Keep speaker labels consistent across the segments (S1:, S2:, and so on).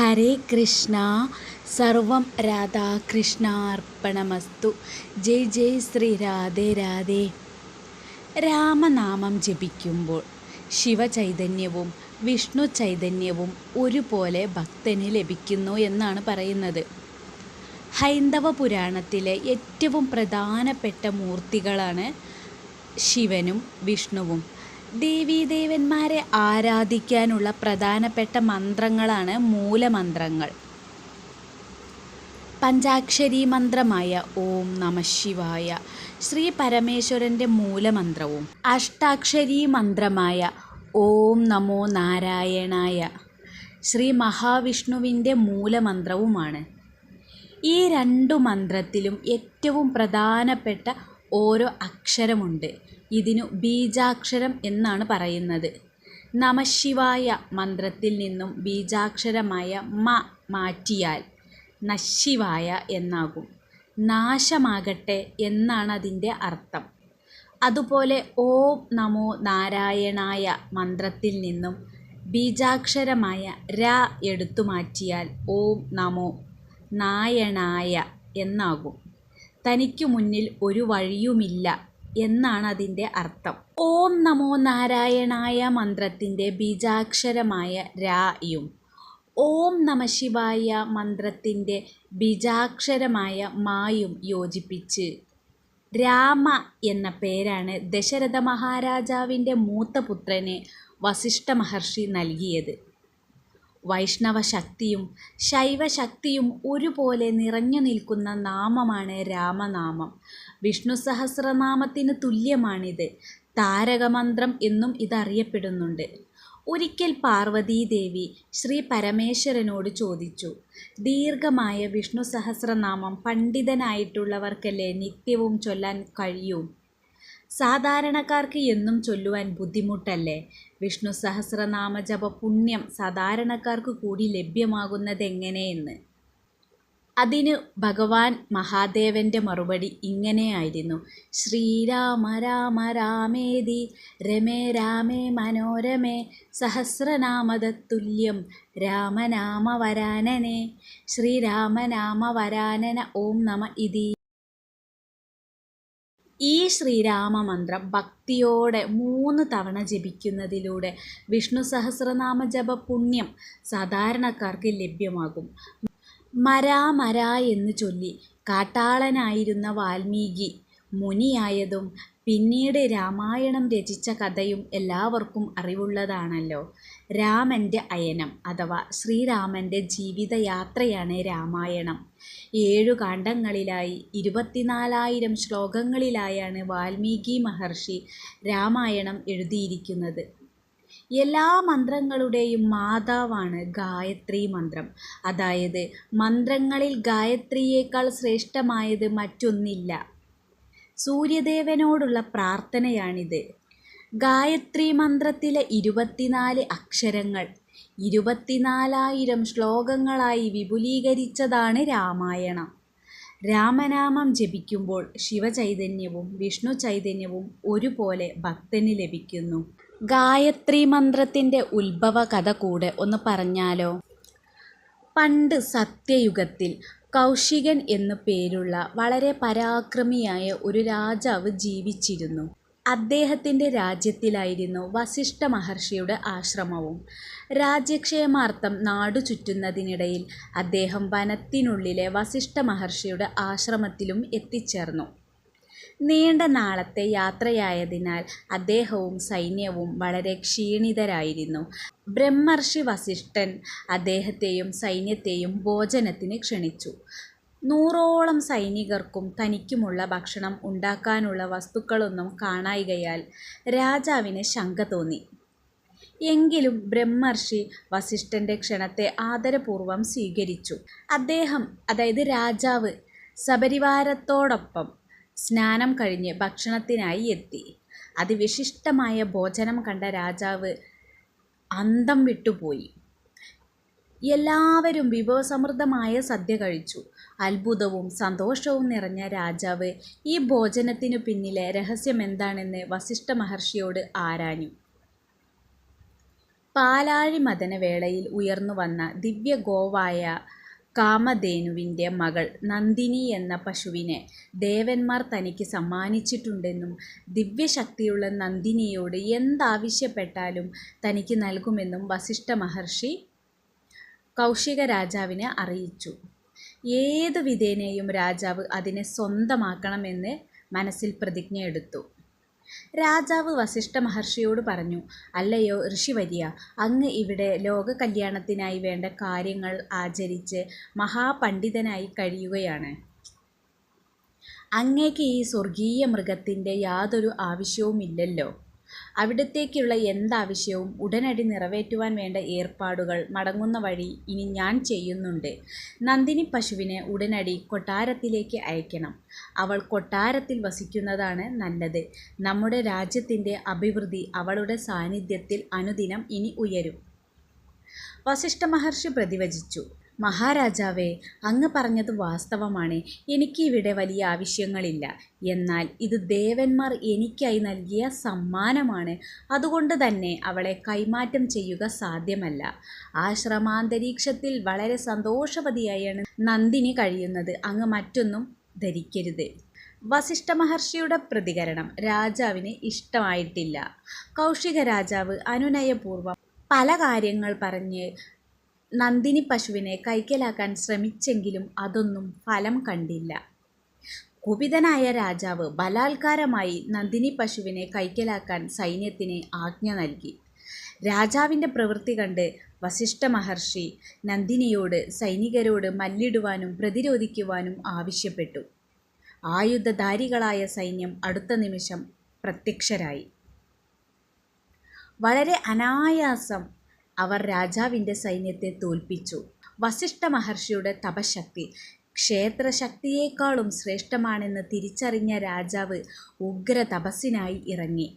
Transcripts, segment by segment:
S1: ഹരേ കൃഷ്ണ സർവം രാധാകൃഷ്ണാർപ്പണമസ്തു ജയ് ജയ് ശ്രീ രാധേ രാധേ. രാമനാമം ജപിക്കുമ്പോൾ ശിവചൈതന്യവും വിഷ്ണു ചൈതന്യവും ഒരുപോലെ ഭക്തന് ലഭിക്കുന്നു എന്നാണ് പറയുന്നത്. ഹൈന്ദവ പുരാണത്തിലെ ഏറ്റവും പ്രധാനപ്പെട്ട മൂർത്തികളാണ് ശിവനും വിഷ്ണുവും. ദേവീദേവന്മാരെ ആരാധിക്കാനുള്ള പ്രധാനപ്പെട്ട മന്ത്രങ്ങളാണ് മൂലമന്ത്രങ്ങൾ. പഞ്ചാക്ഷരി മന്ത്രമായ ഓം നമ ശിവായ ശ്രീ പരമേശ്വരന്റെ മൂലമന്ത്രവും. അഷ്ടാക്ഷരി മന്ത്രമായ ഓം നമോ നാരായണായ ശ്രീ മഹാവിഷ്ണുവിന്റെ മൂലമന്ത്രവുമാണ്. ഈ രണ്ടു മന്ത്രത്തിലും ഏറ്റവും പ്രധാനപ്പെട്ട ഓരോ അക്ഷരമുണ്ട്. ഇതിനു ബീജാക്ഷരം എന്നാണ് പറയുന്നത്. നമശിവായ മന്ത്രത്തിൽ നിന്നും ബീജാക്ഷരമായ മ മാറ്റിയാൽ നശിവായ എന്നാകും. നാശമാകട്ടെ എന്നാണ് അതിന്റെ അർത്ഥം. അതുപോലെ ഓം നമോ നാരായണായ മന്ത്രത്തിൽ നിന്നും ബീജാക്ഷരമായ ര എടുത്തു മാറ്റിയാൽ ഓം നമോ നായണായ എന്നാകും. തനിക്കു മുന്നിൽ ഒരു വഴിയുമില്ല എന്നാണ് അതിന്റെ അർത്ഥം. ഓം നമോ നാരായണായ മന്ത്രത്തിന്റെ ബീജാക്ഷരമായ രായും ഓം നമ ശിവായ മന്ത്രത്തിന്റെ ബീജാക്ഷരമായ മായും യോജിപ്പിച്ച് രാമ എന്ന പേരാണ് ദശരഥ മഹാരാജാവിന്റെ മൂത്ത പുത്രന് വസിഷ്ഠ മഹർഷി നൽകിയത്. വൈഷ്ണവ ശക്തിയും ശൈവശക്തിയും ഒരുപോലെ നിറഞ്ഞു നിൽക്കുന്ന നാമമാണ് രാമനാമം. വിഷ്ണു സഹസ്രനാമത്തിന് തുല്യമാണിത്. താരകമന്ത്രം എന്നും ഇതറിയപ്പെടുന്നുണ്ട്. ഒരിക്കൽ പാർവതീദേവി ശ്രീ പരമേശ്വരനോട് ചോദിച്ചു ദീർഘമായ വിഷ്ണു സഹസ്രനാമം പണ്ഡിതനായിട്ടുള്ളവർക്കല്ലേ നിത്യവും ചൊല്ലാൻ കഴിയൂ? സാധാരണക്കാർക്ക് എന്നും ചൊല്ലുവാൻ ബുദ്ധിമുട്ടല്ലേ? വിഷ്ണു സഹസ്രനാമജപ പുണ്യം സാധാരണക്കാർക്ക് കൂടി ലഭ്യമാകുന്നത് ലഭ്യമാകുന്നതെങ്ങനെയെന്ന്? അതിന് ഭഗവാൻ മഹാദേവന്റെ മറുപടി ഇങ്ങനെയായിരുന്നു. ശ്രീരാമ രാമ രാമേതി രമേ രാമേ മനോരമേ സഹസ്രനാമതത്തുല്യം രാമനാമ വരാനനെ ശ്രീരാമനാമ വരാനന ഓം നമ ഇതി. ഈ ശ്രീരാമ മന്ത്രം ഭക്തിയോടെ മൂന്ന് തവണ ജപിക്കുന്നതിലൂടെ വിഷ്ണു സഹസ്രനാമ ജപ പുണ്യം സാധാരണക്കാർക്ക് ലഭ്യമാകും. മരാ മരാ എന്ന് ചൊല്ലി കാട്ടാളനായിരുന്ന വാൽമീകി മുനിയായതും പിന്നീട് രാമായണം രചിച്ച കഥയും എല്ലാവർക്കും അറിവുള്ളതാണല്ലോ. രാമന്റെ അയനം അഥവാ ശ്രീരാമന്റെ ജീവിതയാത്രയാണ് രാമായണം. ഏഴു കാണ്ഡങ്ങളിലായി ഇരുപത്തിനാലായിരം ശ്ലോകങ്ങളിലായാണ് വാൽമീകി മഹർഷി രാമായണം എഴുതിയിരിക്കുന്നത്. എല്ലാ മന്ത്രങ്ങളുടെയും മാതാവാണ് ഗായത്രി മന്ത്രം. അതായത് മന്ത്രങ്ങളിൽ ഗായത്രിയേക്കാൾ ശ്രേഷ്ഠമായത് മറ്റൊന്നില്ല. സൂര്യദേവനോടുള്ള പ്രാർത്ഥനയാണിത്. ഗായത്രി മന്ത്രത്തിലെ ഇരുപത്തിനാല് അക്ഷരങ്ങൾ ഇരുപത്തിനാലായിരം ശ്ലോകങ്ങളായി വിപുലീകരിച്ചതാണ് രാമായണം. രാമനാമം ജപിക്കുമ്പോൾ ശിവചൈതന്യവും വിഷ്ണു ചൈതന്യവും ഒരുപോലെ ഭക്തന് ലഭിക്കുന്നു. ഗായത്രി മന്ത്രത്തിന്റെ ഉത്ഭവ കഥ കൂടെ ഒന്ന് പറഞ്ഞാലോ? പണ്ട് സത്യയുഗത്തിൽ കൗശികൻ എന്നു പേരുള്ള വളരെ പരാക്രമിയായ ഒരു രാജാവ് ജീവിച്ചിരുന്നു. അദ്ദേഹത്തിന്റെ രാജ്യത്തിലായിരുന്നു വസിഷ്ഠ മഹർഷിയുടെ ആശ്രമവും. രാജ്യക്ഷേമാർത്ഥം നാടു ചുറ്റുന്നതിനിടയിൽ അദ്ദേഹം വനത്തിനുള്ളിലെ വസിഷ്ഠ മഹർഷിയുടെ ആശ്രമത്തിലും എത്തിച്ചേർന്നു. നീണ്ട നാളത്തെ യാത്രയായതിനാൽ അദ്ദേഹവും സൈന്യവും വളരെ ക്ഷീണിതരായിരുന്നു. ബ്രഹ്മർഷി വസിഷ്ഠൻ അദ്ദേഹത്തെയും സൈന്യത്തെയും ഭോജനത്തിന് ക്ഷണിച്ചു. നൂറോളം സൈനികർക്കും തനിക്കുമുള്ള ഭക്ഷണം ഉണ്ടാക്കാനുള്ള വസ്തുക്കളൊന്നും കാണായികയാൽ രാജാവിന് ശങ്ക തോന്നി. എങ്കിലും ബ്രഹ്മർഷി വസിഷ്ഠന്റെ ക്ഷണത്തെ ആദരപൂർവം സ്വീകരിച്ചു. അദ്ദേഹം അതായത് രാജാവ് സപരിവാരത്തോടൊപ്പം സ്നാനം കഴിഞ്ഞ് ഭക്ഷണത്തിനായി എത്തി. അതിവിശിഷ്ടമായ ഭോജനം കണ്ട രാജാവ് അന്തം വിട്ടുപോയി. എല്ലാവരും വിഭവസമൃദ്ധമായ സദ്യ കഴിച്ചു. അത്ഭുതവും സന്തോഷവും നിറഞ്ഞ രാജാവ് ഈ ഭോജനത്തിനു പിന്നിലെ രഹസ്യമെന്താണെന്ന് വസിഷ്ഠ മഹർഷിയോട് ആരാഞ്ഞു പാലാഴി മഥനവേളയിൽ ഉയർന്നുവന്ന ദിവ്യഗോവായ കാമധേനുവിന്റെ മകൾ നന്ദിനി എന്ന പശുവിനെ ദേവന്മാർ തനിക്ക് സമ്മാനിച്ചിട്ടുണ്ടെന്നും ദിവ്യശക്തിയുള്ള നന്ദിനിയോട് എന്താവശ്യപ്പെട്ടാലും തനിക്ക് നൽകുമെന്നും വസിഷ്ഠ മഹർഷി കൗശിക രാജാവിനെ അറിയിച്ചു. ഏതു വിധേനയും രാജാവ് അതിനെ സ്വന്തമാക്കണമെന്ന് മനസ്സിൽ പ്രതിജ്ഞ എടുത്തു രാജാവ് വസിഷ്ഠ മഹർഷിയോട് പറഞ്ഞു "അല്ലയോ ഋഷിവര്യ അങ്ങ് ഇവിടെ ലോക കല്യാണത്തിനായി വേണ്ട കാര്യങ്ങൾ ആചരിച്ച് മഹാപണ്ഡിതനായി കഴിയുകയാണ്. അങ്ങേക്ക് ഈ സ്വർഗീയ മൃഗത്തിന്റെ യാതൊരു ആവശ്യവുമില്ലല്ലോ. അവിടത്തേക്കുള്ള എന്താവശ്യവും ഉടനടി നിറവേറ്റുവാൻ വേണ്ട ഏർപ്പാടുകൾ മടങ്ങുന്ന വഴി ഇനി ഞാൻ ചെയ്യുന്നുണ്ട്. നന്ദിനി പശുവിനെ ഉടനടി കൊട്ടാരത്തിലേക്ക് അയക്കണം. അവൾ കൊട്ടാരത്തിൽ വസിക്കുന്നതാണ് നല്ലത്. നമ്മുടെ രാജ്യത്തിന്റെ അഭിവൃദ്ധി അവളുടെ സാന്നിധ്യത്തിൽ അനുദിനം ഇനി ഉയരും. " വസിഷ്ഠ മഹർഷി പ്രതിവചിച്ചു. "മഹാരാജാവേ, അങ്ങ് പറഞ്ഞത് വാസ്തവമാണ്. എനിക്ക് ഇവിടെ വലിയ ആവശ്യങ്ങളില്ല. എന്നാൽ ഇത് ദേവന്മാർ എനിക്കായി നൽകിയ സമ്മാനമാണ്. അതുകൊണ്ട് തന്നെ അവളെ കൈമാറ്റം ചെയ്യുക സാധ്യമല്ല. ആശ്രമാന്തരീക്ഷത്തിൽ വളരെ സന്തോഷവതിയായാണ് നന്ദിനി കഴിയുന്നത്. അങ്ങ് മറ്റൊന്നും ധരിക്കരുത്. " വസിഷ്ഠ മഹർഷിയുടെ പ്രതികരണം രാജാവിന് ഇഷ്ടമായിട്ടില്ല. കൗശിക രാജാവ് അനുനയപൂർവം പല കാര്യങ്ങൾ പറഞ്ഞ് നന്ദിനിപ്പശുവിനെ കൈക്കലാക്കാൻ ശ്രമിച്ചെങ്കിലും അതൊന്നും ഫലം കണ്ടില്ല. കുപിതനായ രാജാവ് ബലാത്കാരമായി നന്ദിനി പശുവിനെ കൈക്കലാക്കാൻ സൈന്യത്തിന് ആജ്ഞ നൽകി. രാജാവിന്റെ പ്രവൃത്തി കണ്ട് വസിഷ്ഠ മഹർഷി നന്ദിനിയോട് സൈനികരോട് മല്ലിടുവാനും പ്രതിരോധിക്കുവാനും ആവശ്യപ്പെട്ടു. ആയുധധാരികളായ സൈന്യം അടുത്ത നിമിഷം പ്രത്യക്ഷരായി. വളരെ അനായാസം അവർ രാജാവിന്റെ സൈന്യത്തെ തോൽപ്പിച്ചു. വസിഷ്ഠ മഹർഷിയുടെ തപശക്തി ക്ഷേത്രശക്തിയേക്കാളും ശ്രേഷ്ഠമാണെന്ന് തിരിച്ചറിഞ്ഞ രാജാവ് ഉഗ്ര തപസ്സിനായി ഇറങ്ങി.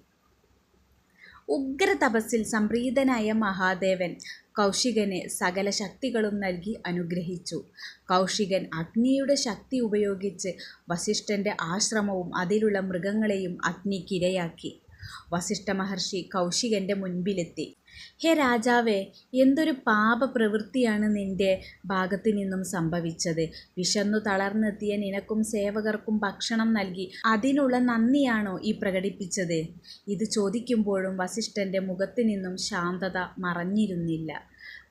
S1: ഉഗ്ര തപസ്സിൽ സംപ്രീതനായ മഹാദേവൻ കൗശികന് സകല ശക്തികളും നൽകി അനുഗ്രഹിച്ചു. കൗശികൻ അഗ്നിയുടെ ശക്തി ഉപയോഗിച്ച് വസിഷ്ഠന്റെ ആശ്രമവും അതിലുള്ള മൃഗങ്ങളെയും അഗ്നിക്കിരയാക്കി. വസിഷ്ഠ മഹർഷി കൗശികന്റെ മുൻപിലെത്തി. "ഹേ രാജാവേ, എന്തൊരു പാപപ്രവൃത്തിയാണ് നിന്റെ ഭാഗത്തുനിന്നും സംഭവിച്ചത്. വിശന്നു തളർന്നെത്തിയ നിനക്കും സേവകർക്കും ഭക്ഷണം നൽകി അതിനുള്ള നന്ദിയാണോ ഈ പ്രകടിപ്പിച്ചത്? " ഇത് ചോദിക്കുമ്പോഴും വസിഷ്ഠന്റെ മുഖത്തു നിന്നും ശാന്തത മറഞ്ഞിരുന്നില്ല.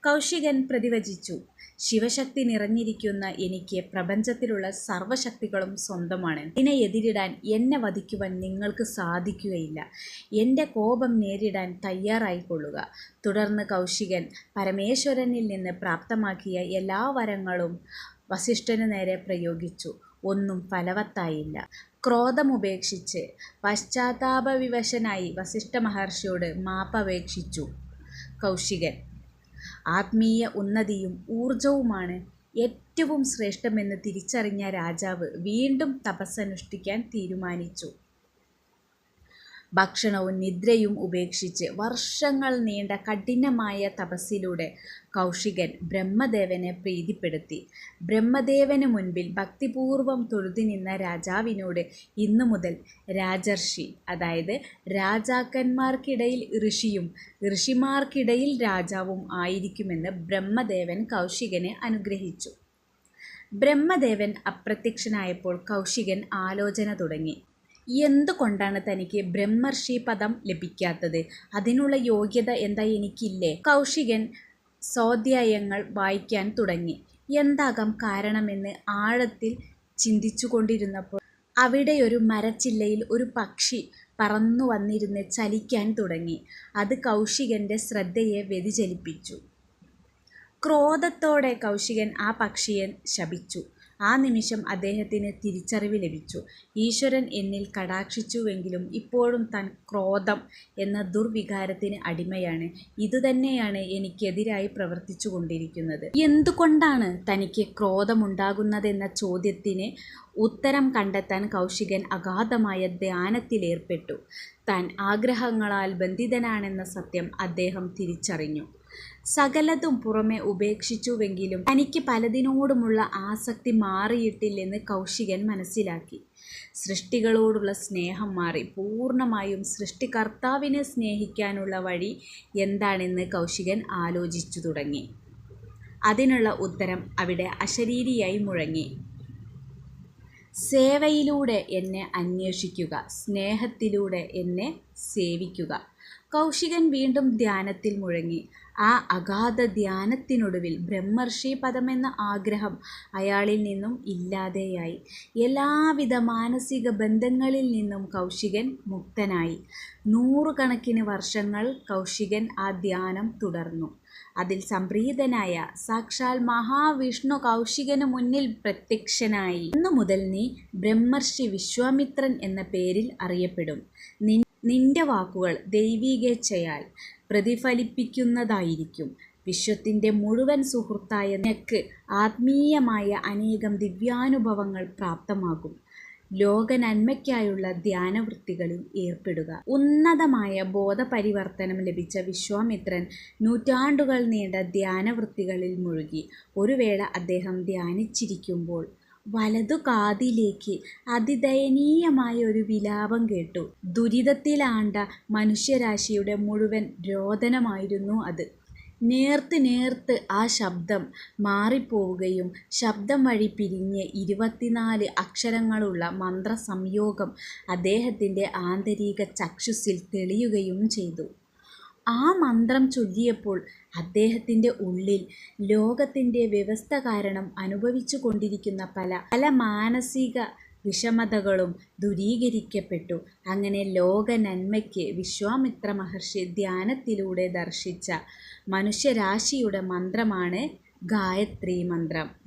S1: കൗശികൻ പ്രതിവചിച്ചു. "ശിവശക്തി നിറഞ്ഞിരിക്കുന്ന എനിക്ക് പ്രപഞ്ചത്തിലുള്ള സർവശക്തികളും സ്വന്തമാണ്. ഇതിനെ എതിരിടാൻ എന്നെ വധിക്കുവാൻ നിങ്ങൾക്ക് സാധിക്കുകയില്ല. എന്റെ കോപം നേരിടാൻ തയ്യാറായിക്കൊള്ളുക. " തുടർന്ന് കൗശികൻ പരമേശ്വരനിൽ നിന്ന് പ്രാപ്തമാക്കിയ എല്ലാ വരങ്ങളും വസിഷ്ഠനു നേരെ പ്രയോഗിച്ചു. ഒന്നും ഫലവത്തായില്ല. ക്രോധമുപേക്ഷിച്ച് പശ്ചാത്താപവിവശനായി വസിഷ്ഠ മഹർഷിയോട് മാപ്പപേക്ഷിച്ചു കൗശികൻ. ആത്മീയ ഉന്നതിയും ഊർജവുമാണ് ഏറ്റവും ശ്രേഷ്ഠമെന്ന് തിരിച്ചറിഞ്ഞ രാജാവ് വീണ്ടും തപസ്സനുഷ്ഠിക്കാൻ തീരുമാനിച്ചു. ഭക്ഷണവും നിദ്രയും ഉപേക്ഷിച്ച് വർഷങ്ങൾ നീണ്ട കഠിനമായ തപസ്സിലൂടെ കൗശികൻ ബ്രഹ്മദേവനെ പ്രീതിപ്പെടുത്തി. ബ്രഹ്മദേവന് മുൻപിൽ ഭക്തിപൂർവം തൊഴുതി നിന്ന രാജാവിനോട് ഇന്നു മുതൽ രാജർഷി അതായത് രാജാക്കന്മാർക്കിടയിൽ ഋഷിയും ഋഷിമാർക്കിടയിൽ രാജാവും ആയിരിക്കുമെന്ന് ബ്രഹ്മദേവൻ കൗശികനെ അനുഗ്രഹിച്ചു. ബ്രഹ്മദേവൻ അപ്രത്യക്ഷനായപ്പോൾ കൗശികൻ ആലോചന തുടങ്ങി. എന്തുകൊണ്ടാണ് തനിക്ക് ബ്രഹ്മർഷി പദം ലഭിക്കാത്തത്? അതിനുള്ള യോഗ്യത എന്താ എനിക്കില്ലേ? കൗശികൻ സ്വാധ്യായങ്ങൾ വായിക്കാൻ തുടങ്ങി. എന്താകാം കാരണമെന്ന് ആഴത്തിൽ ചിന്തിച്ചുകൊണ്ടിരുന്നപ്പോൾ ഒരു മരച്ചില്ലയിൽ ഒരു പക്ഷി പറന്നു വന്നിരുന്ന് ചലിക്കാൻ തുടങ്ങി. അത് കൗശികന്റെ ശ്രദ്ധയെ വ്യതിചലിപ്പിച്ചു. ക്രോധത്തോടെ കൗശികൻ ആ പക്ഷിയെ ശപിച്ചു. ആ നിമിഷം അദ്ദേഹത്തിന് തിരിച്ചറിവ് ലഭിച്ചു. ഈശ്വരൻ എന്നിൽ കടാക്ഷിച്ചുവെങ്കിലും ഇപ്പോഴും താൻ ക്രോധം എന്ന ദുർവികാരത്തിന് അടിമയാണ്. ഇതുതന്നെയാണ് എനിക്കെതിരായി പ്രവർത്തിച്ചുകൊണ്ടിരിക്കുന്നത്. എന്തുകൊണ്ടാണ് തനിക്ക് ക്രോധമുണ്ടാകുന്നതെന്ന ചോദ്യത്തിന് ഉത്തരം കണ്ടെത്താൻ കൗശികൻ അഗാധമായ ധ്യാനത്തിലേർപ്പെട്ടു. താൻ ആഗ്രഹങ്ങളാൽ ബന്ധിതനാണെന്ന സത്യം അദ്ദേഹം തിരിച്ചറിഞ്ഞു. സകലതും പുറമെ ഉപേക്ഷിച്ചുവെങ്കിലും തനിക്ക് പലതിനോടുമുള്ള ആസക്തി മാറിയിട്ടില്ലെന്ന് കൗശികൻ മനസ്സിലാക്കി. സൃഷ്ടികളോടുള്ള സ്നേഹം മാറി പൂർണമായും സൃഷ്ടികർത്താവിനെ സ്നേഹിക്കാനുള്ള വഴി എന്താണെന്ന് കൗശികൻ ആലോചിച്ചു തുടങ്ങി. അതിനുള്ള ഉത്തരം അവിടെ അശരീരിയായി മുഴങ്ങി. സേവയിലൂടെ എന്നെ അന്വേഷിക്കുക, സ്നേഹത്തിലൂടെ എന്നെ സേവിക്കുക. കൗശികൻ വീണ്ടും ധ്യാനത്തിൽ മുഴുകി. ആ അഗാധ ധ്യാനത്തിനൊടുവിൽ ബ്രഹ്മർഷി-പദമെന്ന ആഗ്രഹം അയാളിൽ നിന്നും ഇല്ലാതെയായി. എല്ലാവിധ മാനസിക ബന്ധങ്ങളിൽ നിന്നും കൗശികൻ മുക്തനായി. നൂറുകണക്കിന് വർഷങ്ങൾ കൗശികൻ ആ ധ്യാനം തുടർന്നു. അതിൽ സംപ്രീതനായ സാക്ഷാൽ മഹാവിഷ്ണു കൗശികന് മുന്നിൽ പ്രത്യക്ഷനായി. "ഇന്നുമുതൽ നീ ബ്രഹ്മർഷി വിശ്വാമിത്രൻ എന്ന പേരിൽ അറിയപ്പെടും. നിന്റെ വാക്കുകൾ ദൈവികേച്ഛയാൽ പ്രതിഫലിപ്പിക്കുന്നതായിരിക്കും. വിശ്വത്തിന്റെ മുഴുവൻ സുഹൃത്തായ നിനക്ക് ആത്മീയമായ അനേകം ദിവ്യാനുഭവങ്ങൾ പ്രാപ്തമാകും. ലോക നന്മയ്ക്കായുള്ള ധ്യാനവൃത്തികളിൽ ഏർപ്പെടുക. " ഉന്നതമായ ബോധപരിവർത്തനം ലഭിച്ച വിശ്വാമിത്രൻ നൂറ്റാണ്ടുകൾ നീണ്ട ധ്യാനവൃത്തികളിൽ മുഴുകി. ഒരു വേള അദ്ദേഹം ധ്യാനിച്ചിരിക്കുമ്പോൾ വലതുകാതിലേക്ക് അതിദയനീയമായ ഒരു വിലാപം കേട്ടു. ദുരിതത്തിലാണ്ട മനുഷ്യരാശിയുടെ മുഴുവൻ രോദനമായിരുന്നു അത്. നേർത്ത് നേർത്ത് ആ ശബ്ദം മാറിപ്പോവുകയും ശബ്ദം വഴി പിരിഞ്ഞ് ഇരുപത്തിനാല് അക്ഷരങ്ങളുള്ള മന്ത്രസംയോഗം അദ്ദേഹത്തിന്റെ ആന്തരിക ചക്ഷുസിൽ തെളിയുകയും ചെയ്തു. ആ മന്ത്രം ചൊല്ലിയപ്പോൾ അദ്ദേഹത്തിന്റെ ഉള്ളിൽ ലോകത്തിന്റെ വ്യവസ്ഥ കാരണം അനുഭവിച്ചു കൊണ്ടിരിക്കുന്ന പല പല മാനസിക വിഷമതകളും ദൂരീകരിക്കപ്പെട്ടു. അങ്ങനെ ലോക നന്മയ്ക്ക് വിശ്വാമിത്ര മഹർഷി ധ്യാനത്തിലൂടെ ദർശിച്ച മനുഷ്യരാശിയുടെ മന്ത്രമാണ് ഗായത്രീമന്ത്രം.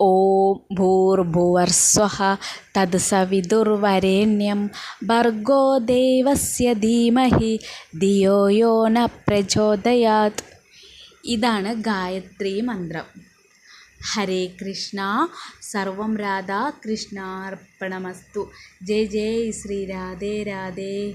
S1: ഓം ഭൂർഭുവഃസ്വഃ തത്സവിതുർവരേണ്യം ഭർഗോ ദേവസ്യ ധീമഹി ധിയോ യോ ന പ്രചോദയാത്. ഇതാണ് ഗായത്രി മന്ത്രം ഹരേ കൃഷ്ണ സർവം രാധാകൃഷ്ണാർപ്പണമസ്തു. ജയ് ജയ് ശ്രീ രാധേ രാധേ.